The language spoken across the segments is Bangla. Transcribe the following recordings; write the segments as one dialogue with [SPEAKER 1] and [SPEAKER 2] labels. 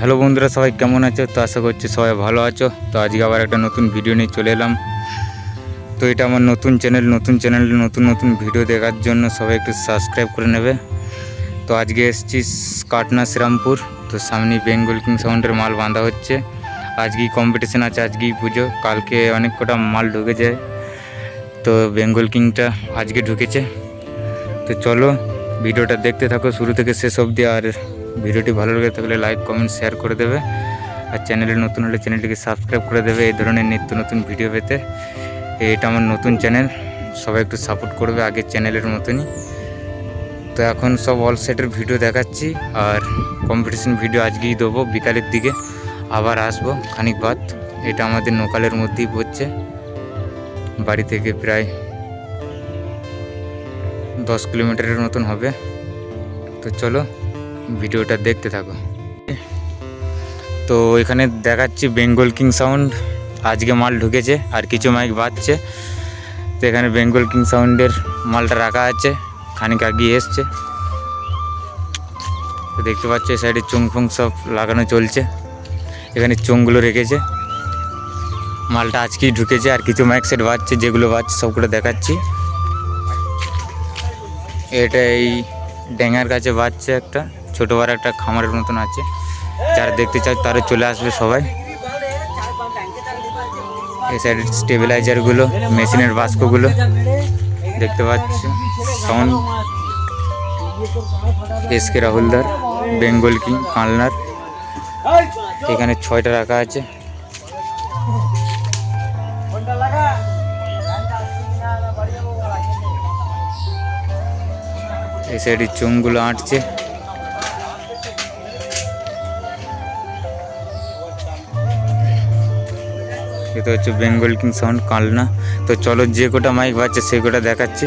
[SPEAKER 1] হ্যালো বন্ধুরা, সবাই কেমন আছো? তো আশা করছি সবাই ভালো আছো। তো আজকে আবার একটা নতুন ভিডিও নিয়ে চলে এলাম। তো এটা আমার নতুন চ্যানেল নতুন চ্যানেলে নতুন নতুন ভিডিও দেখার জন্য সবাই একটু সাবস্ক্রাইব করে নেবে। তো আজকে এসেছি কাটনা শ্রীরামপুর। তো সামনে বেঙ্গল কিং সাউন্ডের মাল বাঁধা হচ্ছে। আজকেই কম্পিটিশান আছে, আজকেই পুজো। কালকে অনেক কটা মাল ঢুকে যায়। তো বেঙ্গল কিংটা আজকে ঢুকেছে। তো চলো ভিডিওটা দেখতে থাকো, শুরু থেকে শেষ অবধি। আর ভিডিওটি ভালো লেগে থাকলে লাইক কমেন্ট শেয়ার করে দেবে। আর চ্যানেলে নতুন হলে চ্যানেলটিকে সাবস্ক্রাইব করে দেবে এই ধরনের নিত্য নতুন ভিডিও পেতে। এটা আমার নতুন চ্যানেল সবাই একটু সাপোর্ট করবে আগের চ্যানেলের মতনই। তো এখন সব অল সেটের ভিডিও দেখাচ্ছি, আর কম্পিটিশন ভিডিও আজকেই দেবো বিকালের দিকে। আবার আসব খানিক বাদ, এটা আমাদের নোকালের মধ্যেই পড়ছে। বাড়ি থেকে প্রায় দশ কিলোমিটারের মতন হবে। তো চলো ভিডিওটা দেখতে থাকো। তো এখানে দেখাচ্ছি বেঙ্গল কিং সাউন্ড। আজকে মাল ঢুকেছে আর কিছু মাইক বাজছে। তো এখানে বেঙ্গল কিং সাউন্ডের মালটা রাখা আছে। খানিক আগিয়ে এসছে। তো দেখতে পাচ্ছ এই সাইডে চুং ফুং সব লাগানো চলছে। এখানে চোঙগুলো রেখেছে। মালটা আজকেই ঢুকেছে আর কিছু মাইক সেট বাজছে, যেগুলো বাজছে সবগুলো দেখাচ্ছি। এটা এই ড্যাঙার কাছে বাজছে একটা। ছোটো বড় একটা খামারের মতন আছে, যারা দেখতে চাও তারা চলে আসবে সবাই। এই সাইড সাইডের স্টেবিলাইজারগুলো মেশিনের বাস্কগুলো দেখতে পাচ্ছি। সাউন্ড এস কে রাহুলদার বেঙ্গল কিং কালনার এখানে ছয়টা রাখা আছে। এই সাইডে চুমগুলো আঁটছে। এটা হচ্ছে বেঙ্গল কিং সাউন্ড কালনা। তো চলো যে কটা মাইক বাজছে সেই কটা দেখাচ্ছি।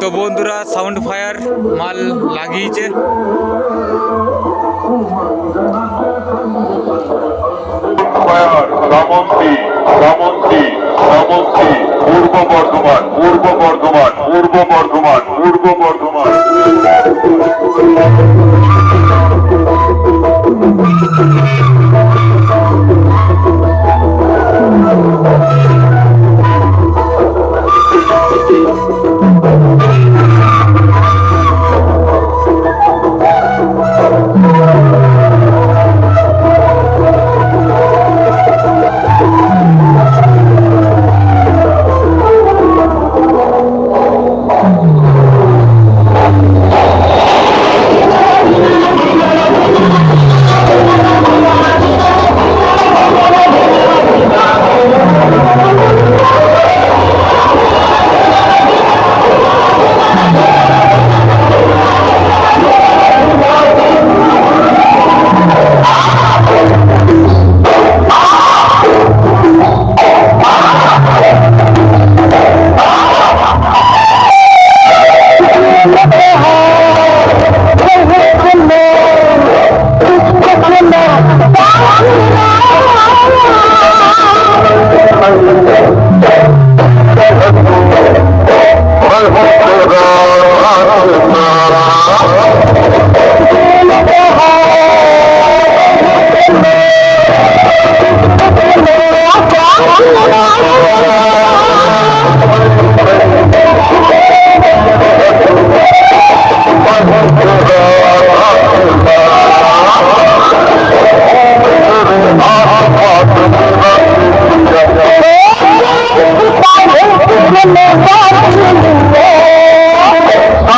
[SPEAKER 1] তো বন্ধুরা সাউন্ড ফায়ার মাল লাগিয়েছে।
[SPEAKER 2] ফায়ার রামন্তি Kamuski, Urbo Borduman, Urbo Borduman, Urbo Borduman, Urbo Borduman. Urbo
[SPEAKER 1] Borduman.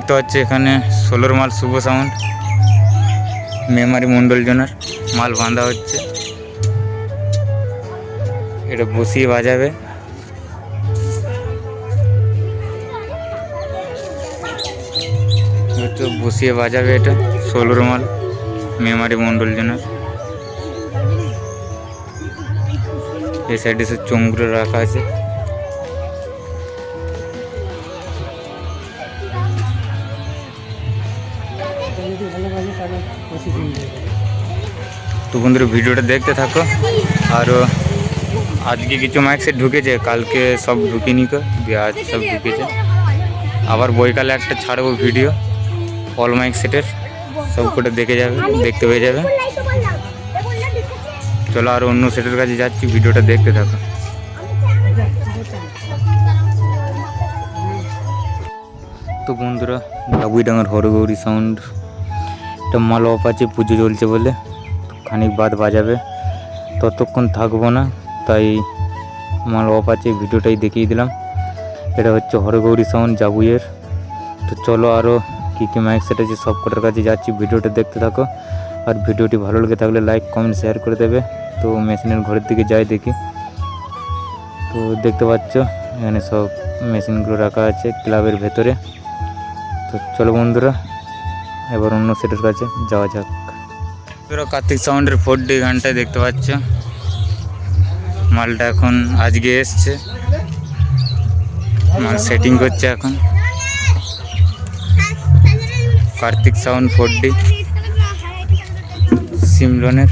[SPEAKER 1] দেখতে পাচ্ছি এখানে ষোলোর মাল শুভ সাউন্ড মেমারি মন্ডল জনের মাল বাঁধা হচ্ছে। এটা বসিয়ে বাজাবে। বসিয়ে বাজাবে এটা ষোলোর মাল মেমারি মন্ডল জনের। এই সাইডে সে চোঙগুলো রাখা আছে। বন্ধুরা, ভিডিওটা দেখতে থাকো। আর আজকে কিছু মাইক সেট ঢুকেছে, কালকে সব ঢুকিনি কো দিয়ে আজ সব ঢুকেছে। আবার বইকালে একটা ছাড়বো ভিডিও অল মাইক সেটের সব কটা দেখে যাবে, দেখতে পেয়ে যাবে। চলো আর অন্য সেটের কাছে যাচ্ছি, ভিডিওটা দেখতে থাকো। তো বন্ধুরা বাবুইডাঙ্গার হরগৌরী সাউন্ড একটা মাল অফ আছে, পুজো চলছে বলে। খানিক বাদ বাজাবে। ততক্ষণ থাকব না, তাই আমার অফ আছে, ভিডিওটাই দেখিয়ে দিলাম। এটা হচ্ছে হরগৌরী সাউন্ড জাবুইয়ের। তো চলো আরও কী কী মাইক সেট আছে, সব কটার কাছে যাচ্ছি, ভিডিওটা দেখতে থাকো। আর ভিডিওটি ভালো লেগে থাকলে লাইক কমেন্ট শেয়ার করে দেবে। তো মেশিনের ঘরের দিকে যাই দেখি। তো দেখতে পাচ্ছ, এখানে সব মেশিনগুলো রাখা আছে ক্লাবের ভেতরে। তো চলো বন্ধুরা, এবার অন্য সেটের কাছে যাওয়া যাক। বন্ধুরা, কার্তিক সাউন্ডের ফোর ডি গানটায় দেখতে পাচ্ছ। মালটা এখন আজকে এসছে। মাল সেটিং করছে এখন। কার্তিক সাউন্ড ফোর ডি সিমলনের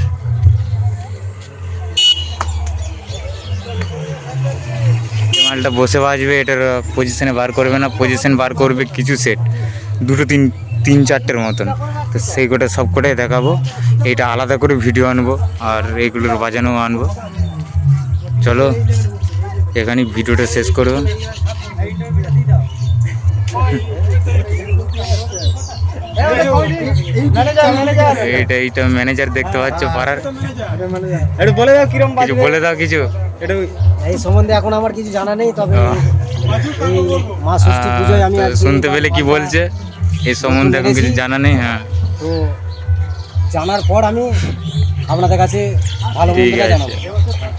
[SPEAKER 1] মালটা বসে বাজবে, এটার পজিশনে বার করবে না। পজিশন বার করবে কিছু সেট দুটো তিন তিন চারটের মতন। তো সেই কটা সব কটাই দেখাবো। এইটা আলাদা করে ভিডিও আনব আর এইগুলোর বাজানো আনব। চলো এখানে ভিডিওটা শেষ করব এইটা এইটা ম্যানেজার দেখতে পাচ্ছ পাড়ার।
[SPEAKER 3] একটু বলে দাও কিরম
[SPEAKER 1] কিছু বলে দাও কিছু।
[SPEAKER 4] এই সম্বন্ধে এখন আমার কিছু জানা নেই তবে
[SPEAKER 1] শুনতে পেলে কি বলছে? এই সম্বন্ধে এখন কিছু জানা নেই হ্যাঁ।
[SPEAKER 4] তো জানার পর আমি আপনাদের কাছে ভালো
[SPEAKER 1] মন্দ
[SPEAKER 4] জানাব।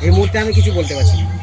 [SPEAKER 4] এই মুহূর্তে আমি কিছু বলতে পারছি না।